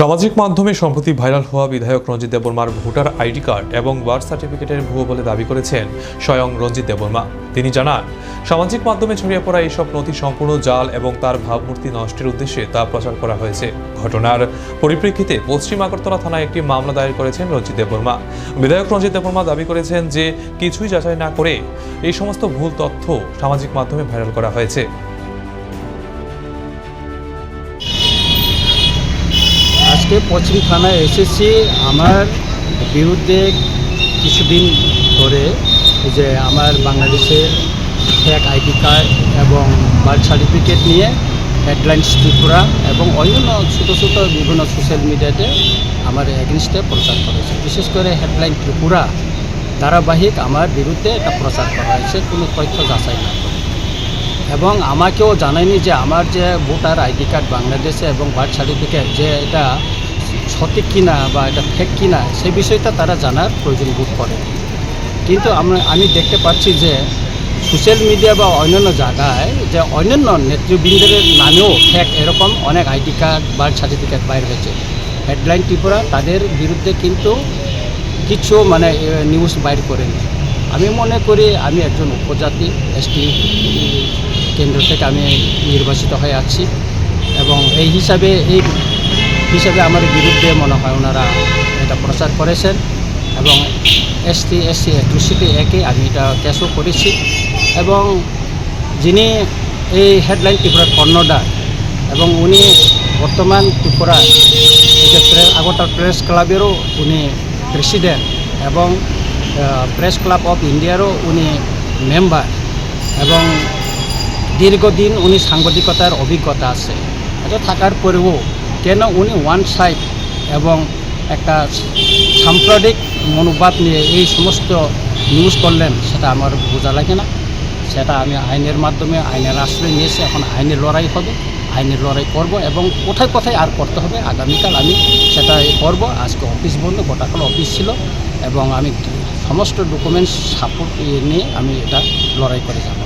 সামাজিক মাধ্যমে সম্প্রতি ভাইরাল হওয়া বিধায়ক রঞ্জিত দেববর্মার ভোটার আইডি কার্ড এবং বার্থ সার্টিফিকেটের ভুয়ো বলে দাবি করেছেন স্বয়ং রঞ্জিত দেববর্মা। তিনি জানান, সামাজিক মাধ্যমে ছড়িয়ে পড়া এইসব নথি সম্পূর্ণ জাল এবং তার ভাবমূর্তি নষ্টের উদ্দেশ্যে তা প্রচার করা হয়েছে। ঘটনার পরিপ্রেক্ষিতে পশ্চিম আগরতলা থানায় একটি মামলা দায়ের করেছেন রঞ্জিত দেববর্মা। বিধায়ক রঞ্জিত দেববর্মা দাবি করেছেন যে কিছুই যাচাই না করে এই সমস্ত ভুল তথ্য সামাজিক মাধ্যমে ভাইরাল করা হয়েছে। আজকে পশ্চিম থানায় এসেছি। আমার বিরুদ্ধে কিছুদিন ধরে যে আমার বাংলাদেশের ফ্যাক আইডি কার্ড এবং বার্থ সার্টিফিকেট নিয়ে হেডলাইন্স ত্রিপুরা এবং অন্যান্য ছোটো ছোটো বিভিন্ন সোশ্যাল মিডিয়াতে আমার এগেনস্টে প্রচার করেছে। বিশেষ করে হেডলাইন ত্রিপুরা ধারাবাহিক আমার বিরুদ্ধে এটা প্রচার করা হয়েছে, কোনো তথ্য যাচাই না এবং আমাকেও জানায়নি যে আমার যে ভোটার আইডি কার্ড বাংলাদেশে এবং বার্থ সার্টিফিকেট যে এটা সঠিক কিনা বা এটা ফেক কিনা, সেই বিষয়টা তারা জানার প্রয়োজন বোধ করে। কিন্তু আমরা, আমি দেখতে পাচ্ছি যে সোশ্যাল মিডিয়া বা অন্যান্য জায়গায় যে অন্যান্য নেতৃবৃন্দের নামেও ফেক এরকম অনেক আইডি কার্ড বার্থ সার্টিফিকেট বাইর হয়েছে। হেডলাইন ত্রিপুরা, তাদের বিরুদ্ধে কিন্তু কিছু মানে নিউজ বাইর করেনি। আমি মনে করি আমি একজন উপজাতি এসটি কেন্দ্র থেকে আমি নির্বাচিত হয়ে আছি এবং এই হিসাবে এই হিসাবে আমার বিরুদ্ধে মনে হয় ওনারা এটা প্রচার করেছেন এবং এসটি, এসসি অ্যাট্রোসিটি একে আমি এটা কেসও করেছি এবং যিনি এই হেডলাইন ত্রিপুরার কর্ণডার এবং উনি বর্তমান ত্রিপুরা আগরতলা প্রেস ক্লাবেরও উনি প্রেসিডেন্ট এবং প্রেস ক্লাব অফ ইন্ডিয়ারও উনি মেম্বার এবং দীর্ঘদিন উনি সাংবাদিকতার অভিজ্ঞতা আছে। এটা থাকার পরেও কেন উনি ওয়ান সাইড এবং একটা সাম্প্রদায়িক মনোভাব নিয়ে এই সমস্ত নিউজ করলেন, সেটা আমার বোঝা লাগে না। সেটা আমি আইনের মাধ্যমে, আইনের আশ্রয় নিয়েছি, এখন আইনের লড়াই হবে আইনের লড়াই করব এবং কোথায় কোথায় আর করতে হবে, আগামীকাল আমি সেটা করব। আজকে অফিস বন্ধ, গোটাকাল অফিস ছিল এবং আমি সমস্ত ডকুমেন্টস সাপোর্ট নিয়ে আমি এটা লড়াই করে যাব।